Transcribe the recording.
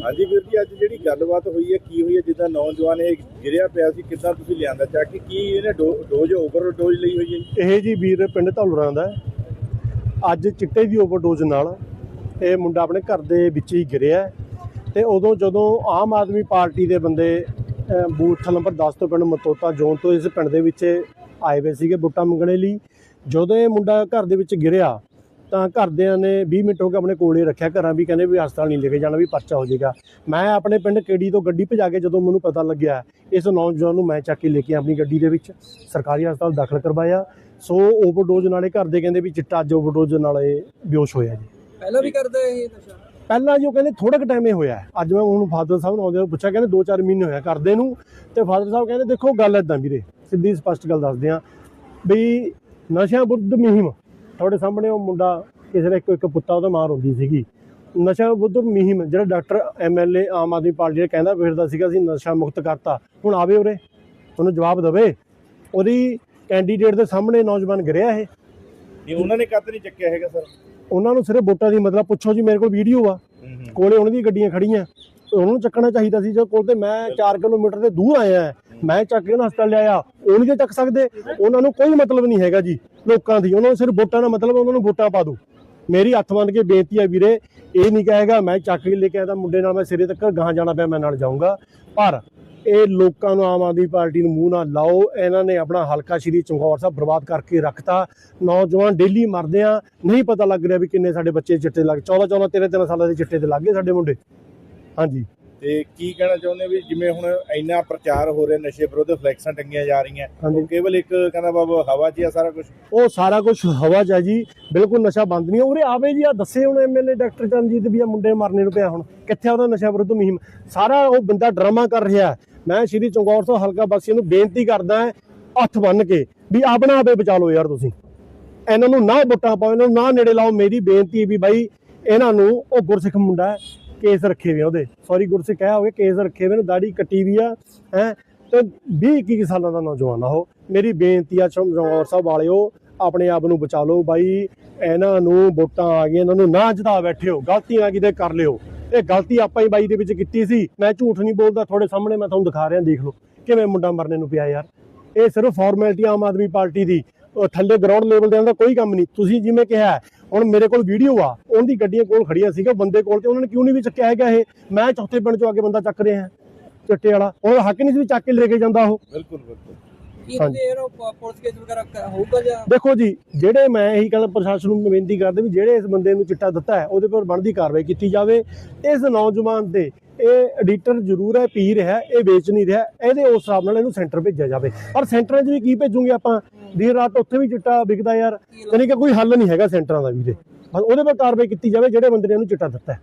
ਹਾਂਜੀ ਵੀਰ ਜੀ, ਅੱਜ ਜਿਹੜੀ ਗੱਲਬਾਤ ਹੋਈ ਹੈ, ਕੀ ਹੋਈ ਹੈ, ਜਿੱਦਾਂ ਨੌਜਵਾਨ ਇਹ ਗਿਰਿਆ ਪਿਆ ਸੀ, ਕਿੱਦਾਂ ਤੁਸੀਂ ਲਿਆਂਦਾ ਚੱਕ ਕੇ, ਕੀ ਇਹਨੇ ਡੋਜ਼ ਓਵਰ ਡੋਜ਼ ਲਈ ਹੋਈ ਹੈ ਇਹ ਜੀ ਵੀਰ ਪਿੰਡ ਧੌਲਰਾਂ ਦਾ ਅੱਜ ਚਿੱਟੇ ਦੀ ਓਵਰਡੋਜ਼ ਨਾਲ ਇਹ ਮੁੰਡਾ ਆਪਣੇ ਘਰ ਦੇ ਵਿੱਚ ਹੀ ਗਿਰਿਆ ਹੈ ਤੇ ਉਦੋਂ ਜਦੋਂ ਆਮ ਆਦਮੀ ਪਾਰਟੀ ਦੇ ਬੰਦੇ ਬੂਥ ਨੰਬਰ 10 ਤੋਂ ਪਿੰਡ ਮਤੋਤਾ ਜ਼ੋਨ ਤੋਂ ਇਸ ਪਿੰਡ ਦੇ ਵਿੱਚ ਆਏ ਹੋਏ ਸੀਗੇ ਵੋਟਾਂ ਮੰਗਣੇ ਲਈ। ਜਦੋਂ ਇਹ ਮੁੰਡਾ ਘਰ ਦੇ ਵਿੱਚ ਗਿਰਿਆ ਤਾਂ ਘਰਦਿਆਂ ਨੇ 20 ਮਿੰਟ ਹੋ ਕੇ ਆਪਣੇ ਕੋਲੇ ਰੱਖਿਆ ਘਰਾਂ ਵੀ ਕਹਿੰਦੇ ਵੀ ਹਸਪਤਾਲ ਨਹੀਂ ਲੈ ਕੇ ਜਾਣਾ ਵੀ ਪਰਚਾ ਹੋ ਜਾਏਗਾ। ਮੈਂ ਆਪਣੇ ਪਿੰਡ ਕੇੜੀ ਤੋਂ ਗੱਡੀ ਭਜਾ ਕੇ ਜਦੋਂ ਮੈਨੂੰ ਪਤਾ ਲੱਗਿਆ ਇਸ ਨੌਜਵਾਨ ਨੂੰ ਮੈਂ ਚੱਕ ਕੇ ਲੈ ਕੇ ਆਪਣੀ ਗੱਡੀ ਦੇ ਵਿੱਚ ਸਰਕਾਰੀ ਹਸਪਤਾਲ ਦਾਖਲ ਕਰਵਾਇਆ। ਸੋ ਓਵਰਡੋਜ਼ ਨਾਲੇ ਘਰ ਦੇ ਕਹਿੰਦੇ ਵੀ ਚਿੱਟਾ ਅੱਜ ਓਵਰਡੋਜ਼ ਨਾਲ ਇਹ ਬੇਹੋਸ਼ ਹੋਇਆ ਜੀ। ਪਹਿਲਾਂ ਵੀ ਕਰਦਾ ਇਹ ਨਸ਼ਾ? ਪਹਿਲਾਂ ਜੋ ਕਹਿੰਦੇ ਥੋੜਾ ਕੁ ਟਾਈਮ ਹੀ ਹੋਇਆ। ਅੱਜ ਮੈਂ ਉਹਨੂੰ ਫਾਦਰ ਸਾਹਿਬ ਨੂੰ ਆਉਂਦੇ ਪੁੱਛਿਆ ਕਹਿੰਦੇ 2-4 ਮਹੀਨੇ ਹੋਇਆ ਕਰਦੇ ਨੂੰ। ਤੇ ਫਾਦਰ ਸਾਹਿਬ ਕਹਿੰਦੇ ਦੇਖੋ ਗੱਲ ਇਦਾਂ ਵੀਰੇ ਸਿੱਧੀ ਸਪਸ਼ਟ ਗੱਲ ਦੱਸਦੇ ਆ ਵੀ ਨਸ਼ਿਆਂ ਵਿਰੁੱਧ ਮੁਹਿੰਮ। ਤੁਹਾਡੇ ਸਾਹਮਣੇ ਉਹ ਮੁੰਡਾ ਕਿਸੇ ਦਾ ਇੱਕ ਇੱਕ ਪੁੱਤਾ ਉਹਦਾ ਮਾਰ ਹੁੰਦੀ ਸੀਗੀ। ਨਸ਼ਾ ਵਿਰੁੱਧ ਮੁਹਿੰਮ ਜਿਹੜਾ doctor MLA Aam Aadmi party ਦਾ ਕਹਿੰਦਾ ਫਿਰਦਾ ਸੀਗਾ ਅਸੀਂ ਨਸ਼ਾ ਮੁਕਤ ਕਰਤਾ। ਹੁਣ ਆਵੇ ਉਰੇ ਉਹਨੂੰ ਜਵਾਬ ਦੇਵੇ। ਉਹਦੀ ਕੈਂਡੀਡੇਟ ਦੇ ਸਾਹਮਣੇ ਨੌਜਵਾਨ ਗਿਰਿਆ ਇਹ। ਇਹ ਉਹਨਾਂ ਨੇ ਕੱਤ ਨਹੀਂ ਚੱਕਿਆ ਹੈਗਾ ਸਰ। ਉਹਨਾਂ ਨੂੰ ਸਿਰਫ ਵੋਟਾਂ ਦੀ ਮਤਲਬ ਪੁੱਛੋ ਜੀ ਮੇਰੇ ਕੋਲ ਵੀਡੀਓ ਆ। ਕੋਲੇ ਉਹਨਾਂ ਦੀ ਗੱਡੀਆਂ ਖੜੀਆਂ। ਉਹਨਾਂ ਨੂੰ ਚੱਕਣਾ ਚਾਹੀਦਾ ਸੀ ਜੋ ਕੋਲ ਤੇ ਮੈਂ 4 ਕਿਲੋਮੀਟਰ ਦੇ ਦੂਰ ਆਇਆ। ਹਾਂ। ਮੈਂ ਚੱਕ ਕੇ ਉਹਨਾਂ ਹਸਪਤਾਲ ਲਿਆਇਆ ਉਹ ਨਹੀਂ ਜੇ ਚੱਕ ਸਕਦੇ। ਉਹਨਾਂ ਨੂੰ ਕੋਈ ਮਤਲਬ ਨਹੀਂ ਹੈਗਾ ਜੀ, ਲੋਕਾਂ ਦੀ। ਉਹਨਾਂ ਨੂੰ ਸਿਰਫ ਵੋਟਾਂ ਦਾ ਮਤਲਬ ਉਹਨਾਂ ਨੂੰ ਵੋਟਾਂ ਪਾ ਦਿਓ। ਮੇਰੀ ਹੱਥ ਮੰਨ ਕੇ ਬੇਨਤੀ ਹੈ ਵੀਰੇ, ਇਹ ਨਹੀਂ ਕਹੇਗਾ ਮੈਂ ਚੱਕ ਕੇ ਲੈ ਕੇ ਆਇਆ ਮੁੰਡੇ ਨਾਲ ਮੈਂ ਸਿਰੇ ਤੱਕ ਗਾਂ ਜਾਣਾ ਪਿਆ, ਮੈਂ ਨਾਲ ਜਾਊਂਗਾ। ਪਰ ਇਹ ਲੋਕਾਂ ਨੂੰ ਆਮ ਆਦਮੀ ਪਾਰਟੀ ਨੂੰ ਮੂੰਹ ਨਾ ਲਾਓ। ਇਹਨਾਂ ਨੇ ਆਪਣਾ ਹਲਕਾ ਸ਼੍ਰੀ ਚਮਕੌਰ ਸਾਹਿਬ ਬਰਬਾਦ ਕਰਕੇ ਰੱਖਤਾ। ਨੌਜਵਾਨ ਡੇਲੀ ਮਰਦੇ ਆ। ਨਹੀਂ ਪਤਾ ਲੱਗ ਰਿਹਾ ਵੀ ਕਿੰਨੇ ਸਾਡੇ ਬੱਚੇ ਚਿੱਟੇ ਲੱਗ 14 14 13 13 ਸਾਲਾਂ ਦੇ ਚਿੱਟੇ ਤੇ ਲੱਗ ਗਏ ਸਾਡੇ ਮੁੰਡੇ। ਹਾਂਜੀ। ਤੇ ਕੀ ਕਹਿਣਾ ਚਾਹੁੰਦੇ ਵੀ ਜਿਵੇਂ ਹੁਣ ਇੰਨਾ ਪ੍ਰਚਾਰ ਹੋ ਰਿਹਾ ਨਸ਼ੇ ਵਿਰੁੱਧ ਫਲੈਕਸਾਂ ਟੰਗੀਆਂ ਜਾ ਰਹੀਆਂ ਉਹ ਕੇਵਲ ਇੱਕ ਕਹਿੰਦਾ ਬਾਬਾ ਹਵਾ 'ਚ ਆ ਸਾਰਾ ਕੁਝ ਉਹ ਸਾਰਾ ਕੁਝ ਹਵਾ 'ਚ ਜੀ ਬਿਲਕੁਲ ਨਸ਼ਾ ਬੰਦ ਨਹੀਂ ਉਰੇ ਆਵੇ ਜੀ ਆ ਦੱਸੇ ਹੁਣ ਐਮਐਲਏ ਡਾਕਟਰ ਚਰਨਜੀਤ ਵੀ ਆ ਮੁੰਡੇ ਮਰਨੇ ਨੂੰ ਪਿਆ ਹੁਣ ਕਿੱਥੇ ਉਹਦਾ ਨਸ਼ਾ ਵਿਰੁੱਧ ਮੁਹਿੰਮ? ਸਾਰਾ ਉਹ ਬੰਦਾ ਡਰਾਮਾ ਕਰ ਰਿਹਾ। ਮੈਂ ਸ਼੍ਰੀ ਚੰਗੌਰ ਤੋਂ ਹਲਕਾ ਵਾਸੀਆਂ ਨੂੰ ਬੇਨਤੀ ਕਰਦਾ ਹੱਥ ਬੰਨ ਕੇ ਵੀ ਆਪਣਾ ਆਪੇ ਬਚਾ ਲਓ ਯਾਰ ਤੁਸੀਂ। ਇਹਨਾਂ ਨੂੰ ਨਾ ਵੋਟਾਂ ਪਾਓ ਇਹਨਾਂ ਨੂੰ ਨਾ ਨੇੜੇ ਲਾਓ ਮੇਰੀ ਬੇਨਤੀ ਵੀ ਬਾਈ ਇਹਨਾਂ ਨੂੰ ਉਹ ਗੁਰਸਿੱਖ ਮੁੰਡਾ ਕੇਸ ਰੱਖੇ ਹੋਏ ਆ ਉਹਦੇ। ਸੌਰੀ ਗੁਰਸਿੱਖ ਕਹਿਆ ਹੋਵੇ ਕੇਸ ਰੱਖੇ ਹੋਏ ਨੇ, ਦਾੜੀ ਕੱਟੀ ਵੀ ਆ, ਹੈ। ਤੇ 20 21 ਸਾਲਾਂ ਦਾ ਨੌਜਵਾਨ ਆ ਉਹ। ਮੇਰੀ ਬੇਨਤੀ ਆ ਚੰਗੌਰ ਸਾਹਿਬ ਵਾਲਿਓ, ਆਪਣੇ ਆਪ ਨੂੰ ਬਚਾ ਲਓ ਬਾਈ। ਇਹਨਾਂ ਨੂੰ ਵੋਟਾਂ ਆ ਗਈਆਂ, ਇਹਨਾਂ ਨੂੰ ਨਾ ਜਿਤਾ ਬੈਠਿਓ ਹੋ। ਗਲਤੀਆਂ ਕਿਤੇ ਕਰ ਲਿਓ। ਇਹ ਗਲਤੀ ਆਪਾਂ ਹੀ ਬਾਈ ਦੇ ਵਿੱਚ ਕੀਤੀ ਸੀ। ਮੈਂ ਝੂਠ ਨਹੀਂ ਬੋਲਦਾ, ਤੁਹਾਡੇ ਸਾਹਮਣੇ ਮੈਂ ਤੁਹਾਨੂੰ ਦਿਖਾ ਰਿਹਾ, ਦੇਖ ਲਓ। ਕਿਵੇਂ ਮੁੰਡਾ ਮਰਨੇ ਨੂੰ ਪਿਆ ਯਾਰ। ਇਹ ਸਿਰਫ ਫਾਰਮੈਲਿਟੀ ਆਮ ਆਦਮੀ ਪਾਰਟੀ ਦੀ। ਥੱਲੇ ਗਰਾਊਂਡ ਲੈਵਲ ਤੇ ਦਾ ਕੋਈ ਕੰਮ ਨਹੀਂ। ਤੁਸੀਂ ਜਿਵੇਂ ਕਿਹਾ ਹੁਣ ਮੇਰੇ ਕੋਲ ਵੀਡੀਓ ਆ, ਉਹਦੀ ਗੱਡੀਆਂ ਕੋਲ ਖੜੀਆਂ ਸੀਗਾ ਬੰਦੇ ਕੋਲ ਤੇ ਉਹਨਾਂ ਨੇ ਕਿਉਂ ਨਹੀਂ ਵੀ ਚੱਕਿਆ ਹੈਗਾ ਇਹ? ਮੈਂ ਚੌਥੇ ਪਿੰਡ ਚੋਂ ਆ ਕੇ ਬੰਦਾ ਚੱਕ ਰਿਹਾ, ਚੱਟੇ ਵਾਲਾ। ਉਹਦਾ ਹੱਕ ਨਹੀਂ ਸੀ ਵੀ ਚੱਕ ਕੇ ਲੈ ਕੇ ਜਾਂਦਾ ਉਹ। ਬਿਲਕੁਲ ਬਿਲਕੁਲ। ਕੀ ਕਹਿੰਦੇ ਯਾਰ ਉਹ ਪ- ਪੁਲਿਸ ਕੇਸ ਵਗੈਰਾ ਕ- ਹੋਊਗਾ ਜਾਂ? ਦੇਖੋ ਜੀ ਜਿਹੜੇ ਮੈਂ ਇਹੀ ਗੱਲ ਪ੍ਰਸ਼ਾਸਨ ਨੂੰ ਬੇਨਤੀ ਕਰਦੇ ਵੀ ਜਿਹੜੇ ਇਸ ਬੰਦੇ ਨੂੰ ਚਿੱਟਾ ਦਿੱਤਾ ਹੈ ਉਹਦੇ ਪਰ ਬਣਦੀ ਕਾਰਵਾਈ ਕੀਤੀ ਜਾਵੇ। ਇਸ ਨੌਜਵਾਨ ਤੇ ਇਹ ਐਡੀਟਰ ਜ਼ਰੂਰ ਹੈ ਪੀ ਰਿਹਾ ਇਹ ਵੇਚ ਨਹੀਂ ਰਿਹਾ ਇਹਦੇ ਉਸ ਹਿਸਾਬ ਨਾਲ ਇਹਨੂੰ ਸੈਂਟਰ ਭੇਜਿਆ ਜਾਵੇ। ਪਰ ਸੈਂਟਰਾਂ 'ਚ ਵੀ ਕੀ ਭੇਜੂਗੇ ਆਪਾਂ? ਦੇਰ ਰਾਤ ਉੱਥੇ ਵੀ ਚਿੱਟਾ ਵਿਕਦਾ ਯਾਰ ਯਾਨੀ ਕਿ ਕੋਈ ਹੱਲ ਨਹੀਂ ਹੈਗਾ ਸੈਂਟਰਾਂ ਦਾ ਵੀਰੇ। ਬਸ ਉਹਦੇ ਪਰ ਕਾਰਵਾਈ ਕੀਤੀ ਜਾਵੇ ਜਿਹੜੇ ਬੰਦੇ ਨੇ ਇਹਨੂੰ ਚਿੱਟਾ ਦਿੱਤਾ ਹੈ।